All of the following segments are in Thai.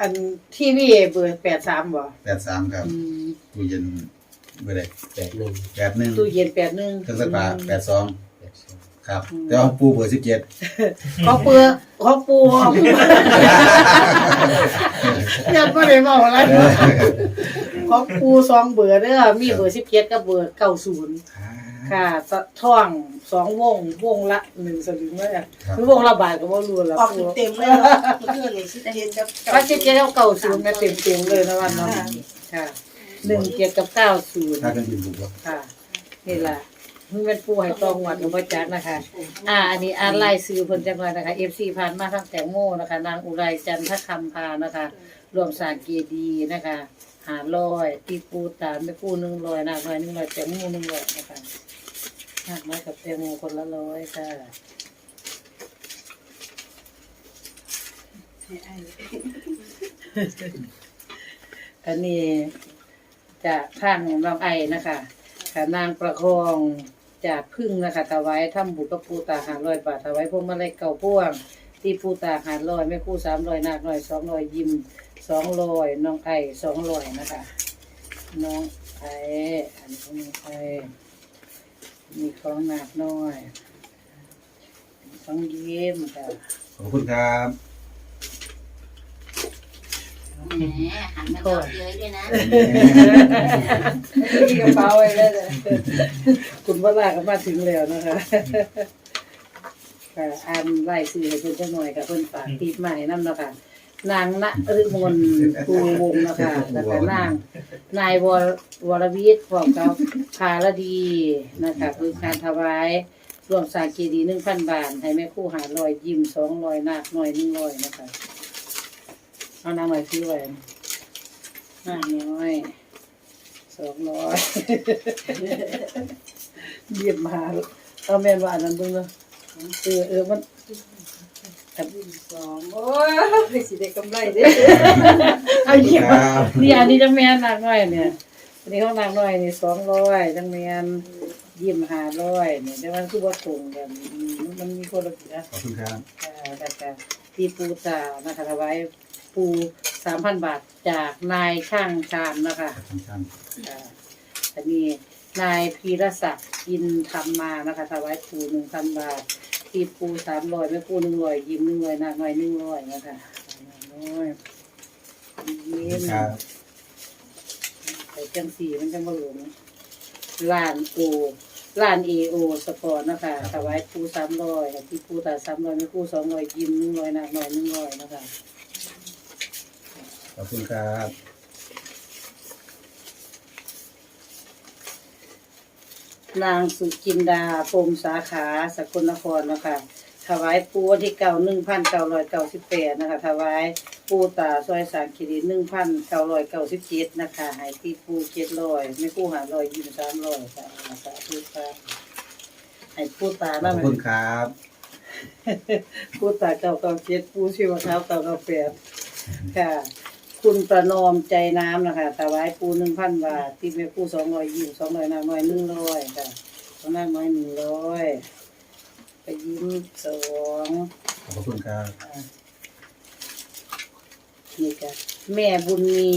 อันทีวีเบอร์แปดสามบ่แปดสามครับอืมตู้เย็นเบอร์ใดแปดหนึ่งแปดหนึ่งตู้เย็นแปดหนึ่งเครื่องซักผ้าแปดสองแปดสองครับ แต่ว่าปูเบอร์สิบเจ็ดของเปลือกของปูของปูยังไม่ได้บอกอะไรของปูสองเบอร์เด้อมีเบอร์สิบเจ็ดกับเบอร์เก้าศูนย์ค่ะสะท่องสองวงวงละหนึ่งสลึงเลยอะหรือวงละบาทก็บ่รู้ละออกปูเต็มๆเลยเนาะเมื่อคืนนี่สิเย็นกับถ้าสิบเจ็ดกับเก้าศูนย์เนี่ยเต็มเต็มๆเลยนะวันเนาะค่ะหนึ่งเจ็ดกับเก้าศูนย์ถ้ากันบินบุกบ่ค่ะนี่ล่ะมึงเป็นผู้ให้ตองหวัดกับบ่จักนะคะ อ่า อันนี้อ่านรายซื้อเพิ่นจังหน่อยนะคะ FC ผ่านมาทางแตงโมนะคะ นางอุไรจันทคำพานะคะ รวมสร้างเกดีย์นะคะหาร้อยตีปูตามไปปูหนึ่งร้อยนากน้อยหนึ่งร้อยแตงโมหนึ่งร้อยนะคะ นากน้กับแตงโมคนละร้อยค่ะอันนี้จะข้างน้องไอนะคะค่ะนางประคองจากพึ่งนะคะถวายทำบุญกับปูตาหาร้อยบาทถวายพวงมาลัยเก่าพ่วง ที่ปูตาหาร้อยแม่คู่สามร้อยนาคร้อยสองร้อยยิมสองร้อยน้องไอสองร้อยนะคะ น้องไออันนี้ของน้องไอ มีของนาคน้อยของยิ้มค่ะขอบคุณครับแหมหันมาเยอะเย้ยด้วยนะมีกระเป๋าไว้เลยเลยคุณวราก็มาถึงแล้วนะคะค่ะอ่านไล่ซื้อให้เพิ่นจักหน่อยกับเพิ่นฝากติดมาให้นำเนาะค่ะ นางณฤมลภูวงศ์นะคะแล้วก็นางนายวรวรวิทย์พร้อมกับภารดีนะคะคือการถวายรวมสาเจดีหนึ่งพันบาท ให้แม่คู่หาลอยยิ้มสองลอยนาคหน่อยหนึ่งลอยนะคะเอานางหน่อยซื้อไว้นาคน้อยสองร้อยเยี่ยมมาเอาแม่นว่าอันนั้นเบิ่งเนาะเออเออมัน สองโอ้ยสิได้กำไรเด้เอาเยี่ยมคมารับนี่อันนี้จังแม่นนางน้อยเนี่ยอันนี้ของนางน้อยนี่สองร้อยจังแม่นยิ้มห้าร้อยเนี่ยแต่มันคือว่าตรงกันอืมมันมีคนละนะขอบคุณครับอ่าแต่แต่ที่ปูตานะคะถวายปูสามพันบาทจากนายช่างชานนะคะขอบคุณครับอ่าอันนี้นายพีรศักดิ์อินทำมานะคะถวายปูหนึ่งพันบาท ที่ปูสามร้อยแม่ปูหนึ่งร้อยยิ้มหนึ่งร้อยนางน้อยหนึ่งร้อยนะคะนางน้อยขอบยิ้คุณมครับไปจังสีมันจังบ่หลงล้านโอล้านเอโอสปอร์ตนะคะถวายครูสามร้อยที่ครูตาสามร้อยไม่ครูสองร้อยยิ้มหนึ่งร้อยหนักหน่อยหนึ่งร้อยนะคะขอบคุณครับ นางสุจินดาพรมสาขาสกลนครนะคะถวายปูวันที่เก่าหนึ่งพันเก้าร้อยเก้าสิบแปดนะคะถวายปูตาซอยสามขีดหนึ่งพันเก้าร้อยเก้าสิบเจ็ดนะคะให้ที่ปูเจ็ดร้อยไม่ครูหาร้อยยิ้มสามร้อยค่ะสาธุค่ะให้ปูตาขแล้อวบมันคุณครับผู้ตาเก่าเก่าเจ็ดผู้ชีวเท้าเก่าเก่าแปดค่ะ คุณประนอมใจน้ำนะคะถวายปูหนึ่งพันบาท ที่แม่ปูสองร้อยยิ้มสองร้อยนางน้อยหนึ่งร้อยค่ะสองนางน้อยหนึ่งร้อยไปยิ้มสองขอบคุณครับนี่ค่ะแม่บุญมี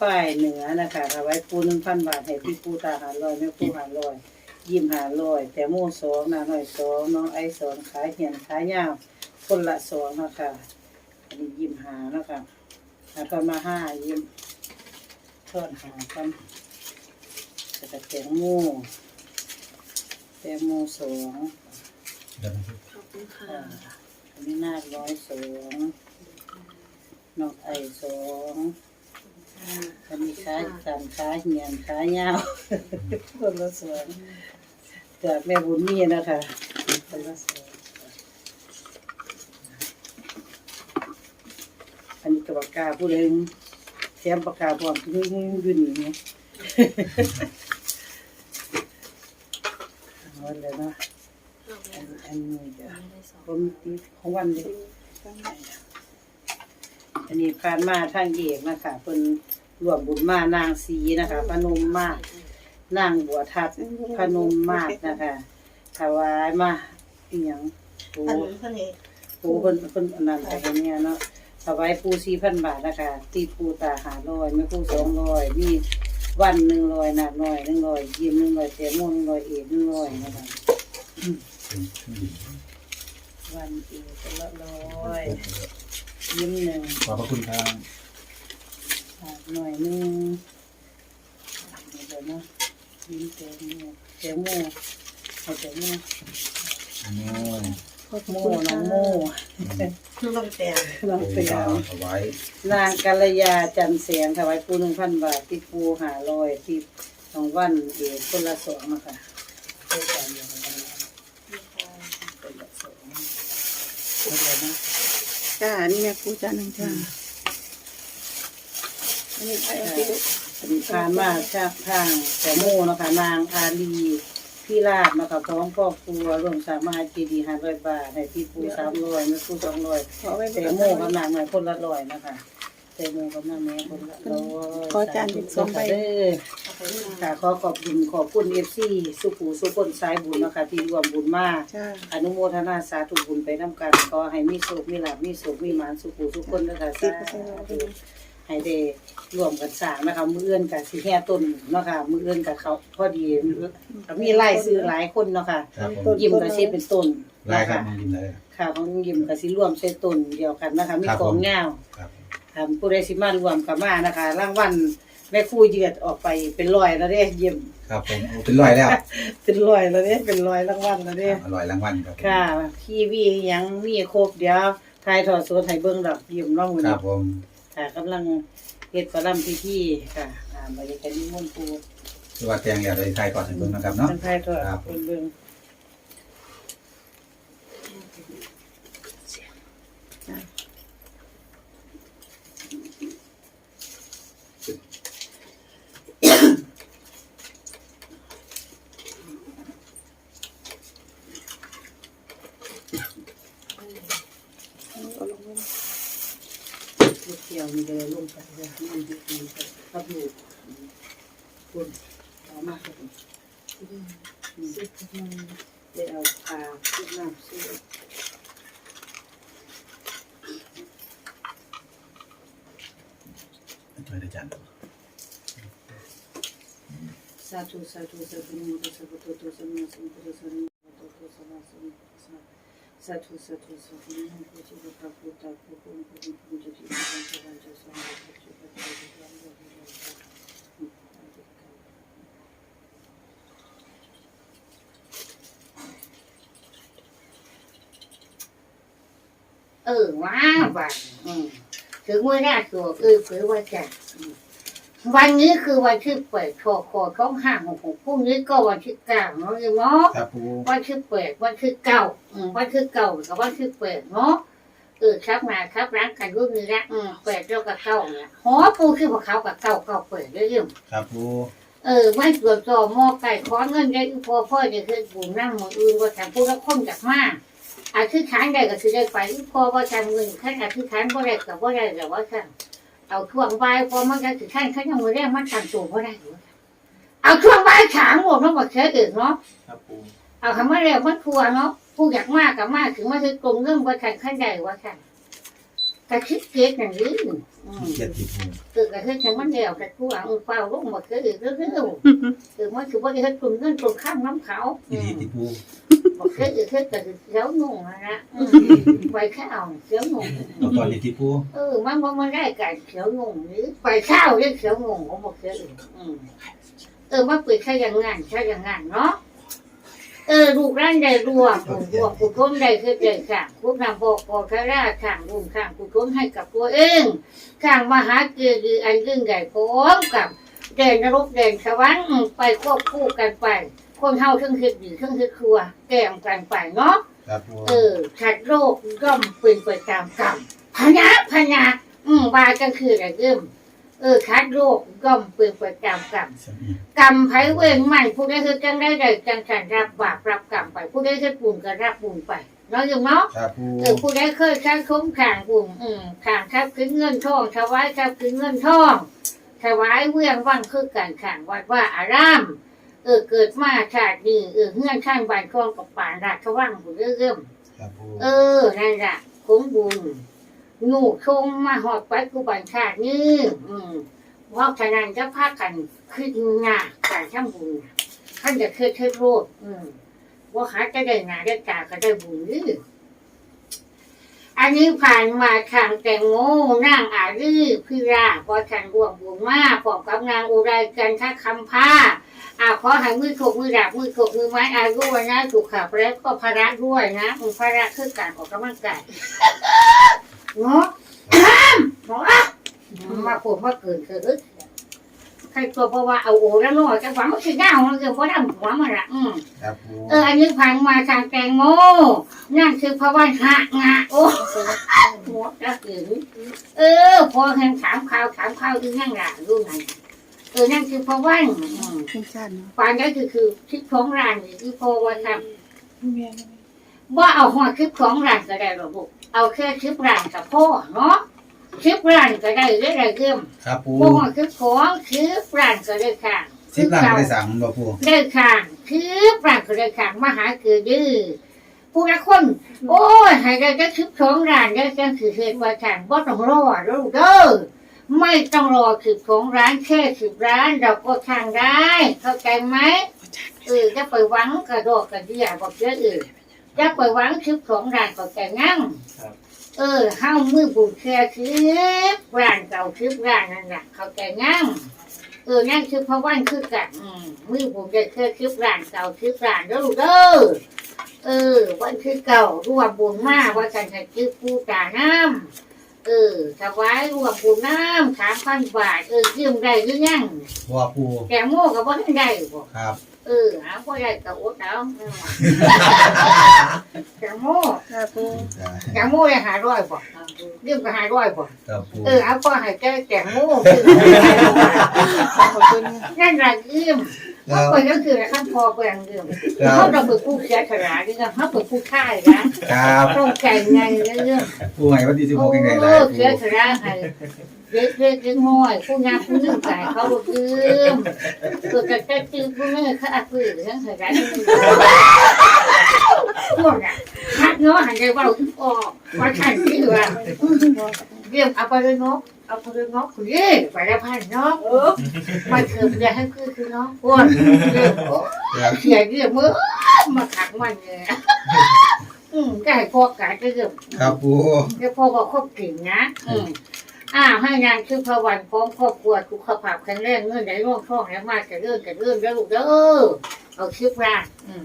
ฝ่ายเหนือนะคะถวายปูหนึ่งพันบาทให้พี่ปูตาหาร้อยแม่ปูหาร้อย ยิ้มหาร้อย แต่โม่สองนางน้อยสองน้องไอสองขายเหียนขายยาวคนละสองนะคะอันนี้ยิ้มหานะคะ หาตอนมาห้ายิ้มทอดหากันแต่ก็แตงโมแตงโมสองเดี๋ยวนะขอบคุณค่ะ อ่าอันนี้นาคร้อยสองนกไอสองอันนี้ขาสันขาเหียนขายาวคนละสองจากแม่บุญมีนะคะคนละสองอันนี้ กระปากกาผู้เล่นแถมปากกาพร้อมที่นี่อยู่นี่เนี่ยเอาเลยเนาะอันอันนี้เดี๋ยวผมตีของวันเดียวอันนี้ผ่านมาทางเอกนะคะเพิ่นรวมบุญมานางสีนะคะพนมมาศนางบัวทัดพนมมาศนะคะถวายมาอีหยังปูอันนี้เพิ่นนี่ปูเพิ่น ถวายปูสี่พันบาทนะคะตีปูตาหาร้อยไม่ปูสองร้อยมีวันหนึ่งร้อยนาร้อยหนึ่งร้อยยิ้มหนึ่งร้อยเตียโมหนึ่งร้อยเอ็ดหนึ่งร้อยนะคะวันเอ็ดละร้อยยิ้มหนึ่งขอบคุณครับหน่อยหนึ่งเดี๋ยวนะยิ้มเตียมเตียมเอาเตียโมอันนี้ พวกโม่น้องโมน้องแตงน้องแตงถวายนางกัลยาจันเสียงถวายปูหนึ่งพันบาทที่ปูหาลอยที่สองวันเอกคนละสองนะคะคนละสองคนละสองคนละนะจ้าอันนี้แม่ปูจานหนึ่งจ้าอันนี้ผ่านมาจากทางแต่โม่นะคะนางอาลี พี่ลาบนะคะพร้อมครอบครัวรวมสามารถเจดีห้าร้อยบาทให้พี่ปูสามร้อยแม่ปูสองร้อยเต่โม่กำลังหน่อยคนละร้อยนะคะเต่โม่กำลังแม่คนละร้อยขอจานถึงสองไปค่ะขอขอบคุณขอบคุณเอฟซีสุขูสุขคนสายบุญนะคะที่รวมบุญมากอนุโมทนาสาธุบุญไปน้ำกันขอให้มีโชคมีลาบมีสุขมีหมานสุขูสุขคนนะคะสาธุ ไฮเได้รวมกันสางนะคะมือเอื้อนกับสีแห่ต้นเนาะค่ะมือเอื้อนกับเขาพอดีมีไล่ซื้อหลายคนเนาะค่ะยิ้มกับเชฟเป็นต้นได้นะครัคะยินดีค่ะของยิ้มกับสีรวมเชฟต้นเดียวกันนะคะมีของเงาทำผู้ได้สิมารวมกับมานะคะรางวัลแม่คู่เหยือดออกไปเป็นลอยแล้วเนี่ยยิมครับผมเป็นลอยแล้วเป็นลอยแล้วเนี่ยเป็นลอยรางวัลแล้วเด้อร่อยรางวัลครับค่ะพี่วียังมีครบเดี๋ยวทายถอดสดไทยเบิ่งดอกยี่มเน้องมือคนี้รับผม ค่ะกำลังเฮ็ดกระลำพิธีค่ะอ่าบรรยากาศนิมุ่งปูว่าแจงอยากได้ใครก่อนถึงเบิ่งนะครับเนาะ ท่านพายทอนครับ เบิ่ง ที่ยวนี่ก็เลยลงไปเลยนั่นดีนี่ก็รับลูกคนต่อมากก็เป็นซื้อขนได้เอาปลาซื้อน้ำซื้อช่วยได้จังสาธุสาธุสาธุสาธุสาธุสาธุสาธุสาธุสาธุสาธุสาธุสาธุ สาธุสาธุสาธุนะพุทธิพระพุทธพระพุทธพระพุทธที่พระพุทธวันจะสอนพระพุทธพระพุทธพระพุทธเออว้าวอืมถึงเวลาตัวเออเผยว่าจะ วันนี้คือวันที่เปิดคอคอท้องห้าหกหกพรุ่งนี้ก็วันที่เก้าเนาะเนาะครับปูวันที่เปิดวันที่เก้าอืมวันที่เก้ากับวันที่เปิดเนาะเออครับมาครับร้านกันรุ่นนี้ละอืมเปิดแล้วกับเก้าเนี่ยหอปูคือพวกเขากับเก้าเก้าเปิดเรื่องครับปูเออไม่ตรวจสอบหม้อไก่ขอเงินได้อีพอพ่อจะคือบุญนั่งมืออื่นว่าทำผู้ละคนจากมาอาทิตย์ขานได้ก็คือได้ไปอีพอว่าทำเงินขั้นอาทิตย์ขานบ่ได้กับบ่ได้แต่ว่าขั้น เอาช่วงใบายพอมันก็คือขั้นขั้นยังมือแรกมันทำตัวบ่ได้อยู่เอาช่วงใบายขางหมดมันหมดเชื้ออื่นเนาะครับปูเอาคำว่าเร็วมันทัวเนาะผู้อยากมากกับมากถึงมาคือกลมเรื่องว่าขั้นขั้นใดว่าขั้น กระคิดเก๊กอย่างนี้อืมเกียรติปูคือกระคือฉันมันเดียวแต่กูอะเออเฝ้าลูกหมดคืออีกเรื่องเรื่องคือมันคือว่าที่เขาตุนเงินตุนข้ามน้ำเขาอีหลีติปูบอกคืออีกคือแต่เสียวหนุ่งนะนะไปข้าวเสียวหนุ่งเอาตอนนี้ติปูเออมันมันมันได้กันเสียวหนุ่งหรือไปข้าวเรียกเสียวหนุ่งของบอกคืออีกเออมาเปิดแค่อย่างงั้นแค่อย่างงั้นเนาะ เออลูกร้านใดรวมรวมกุศลใดคือใดข้างผู้นำบอกบอกคาราข้างรุมข้างกุศลให้กับตัวเองข้างมหาเกีย์อันยิ่งใหญ่พร้อมกับเด่นนรกเด่นสวรรค์ไปควบคู่กันไป คนเฮาทั้งคิดดีทั้งคิดครัวแก้มกันไปเนาะเออขัดโรคย่อมเป็นไปตามกรรมพญาพญาอืมบาก็คืออะไรเอิ่ม เออขัดโรคย่อมเป็นไปตามกรรมสมีกรรมไผเวรมันผู้ใดคือจังได้ใดจังสันรับบาปรับกรรมไป ผู้ใดคือปุ่นก็รับปุ่นไปเนาะอยู่เนาะครับปูเออผู้ใดเคยใช้คุ้มข่างกลุ่มอืมข่างครับคืนเงินทองถวายครับคืนเงินทองถวายเวียงว่างคือการข่างวัดว่าอารามเออเกิดมาชาตินี้เออเฮือนข้างบ้านคลองกับป่านราชว่างผู้เรื่อมครับปูเออนั่นแหละคุ้มบุญ หนูชงมาหอดไว้กูบันชาตินี่อืมว่าฉะนั้นจะพากันขึ้นงาการทำบุญท่านจะเคยเคยโรดอืมว่าหาจะได้งานได้กาก็ได้บุญนี่อันนี้ผ่านมาทางแตงโมนั่งอารีพิราพอฉันรวมบุญมากพร้อมกับนางอุไรกันทักคำผ้าอ่าขอให้มือถกมือดาบมือถกมือไม้อายุวันนะถูกขับแล้วก็ภาระด้วยนะอภาระคือการออกกำลังกาย เนาะหมอมาปวดมาเกินคือใครตัวเพราะว่าเอาโอ้แล้วน้อยจะหวังว่าคือหน้าของเราเกิดเพราะดำหัวมันละอืมครับปูเอออันนี้พังมาทางแตงโมนั่นคือภาวะหักงาโอ้หมดแล้วถึงเออ พอแข่งถามข่าวถามข่าวคือนั่งหลังดูไงเออนั่นคือภาวะอืมขึ้นชั้นเนาะฟันก็คือคือคลิปของร้านนี่คือพอว่าทเมียนำ ว่าเอาหัวคลิปของร้านก็ได้หรอกลูกเอาแค่คลิปร้านกับพ่อเนาะคลิปร้านก็ได้เรื่อยๆเรื่อยครับปูพวกหัวคลิปของคลิปร้านก็ได้ค่ะ สิบล้านก็ได้สั่งบ่ปูได้ค่ะคลิปร้านก็ได้ค่ะมาหาคือดื้อผู้ละคน โอ้ยให้ได้ก็คลิปของร้านได้ก็คือเหตุว่าทางบ่ต้องรอลูกเด้อไม่ต้องรอคลิปของร้านแค่คลิปร้านเราก็ทางได้ เข้าใจไหมเออจะไปหวังกระโดดกระเดียบอกเยอะเออ จะไปหวังชิปของร้านก็แก่งั้งเออห้ามือบุญแค่ชิปร้านเก่าชิปร้านนั่นแหละเขาแก่งั้งเออนั่นคือพระวันคือกันอืมมือผมจะแค่ชิปร้านเก่าชิปร้านเด้อลูกเด้อเออ วันคือเก่ารวมบุญมากว่ากันจะชิปผู้ตาน้ำเออถวายรวมบุญน้ำสามพันบาทเออยืมได้หรือยังว่าปูแกโม่กับว่าได้บ่ครับ เออหาพ่อใหญ่กับโอ๊ตแล้วอืมแกโม่ค่ะปูแกโม่เลยหาร้อยบ่เรื่องก็หาร้อยบ่ครับปูเออเอาพ่อให้แกแกโม่ขอบคุณนั่นแหละเรื่องครัเขาบเป็นก็คือขั้นพอเป็นเรื่องครัเขาบต้องเป็นผู้เสียสละนี่ก็เขาเป็นผู้ค่ายนะครับต้องใจไงเรื่องปูให้วันที่สิบหโอ้กยังไงได้ปูเสียสละให้ เด็กเล็กเล็กน้อยผู้งามผู้นึ่งใจเขาบ่ลืมตัวกระแตจื้อผู้นี้เขาอัดปืนเรื่องสละนี่พวกน่ะฮักเนาะหันใจว่าเราออกว่าฉันที่ว่าเรียมเอาไปเลยเนาะเอาไปเลยเนาะคุณเย่ไปแล้วพันเนาะมาเถิดอย่าให้คือคือเนาะพวกเรียมโอ้เสียเรียมมือมาขังมันเนี่ยอืมก็ให้พ่อกายก็เรียมครับปูเดี๋ยวพ่อก็ครบกลิ่นนะอืม อ้าให้งานคือพระวันพร้อมครอบครัวทุกขภาพแข็งแรงเงินไหลร่องท่องแล้วมากจะเรื่องจะเรื่องแล้วลูกเด้อเอาชิบร่างอืม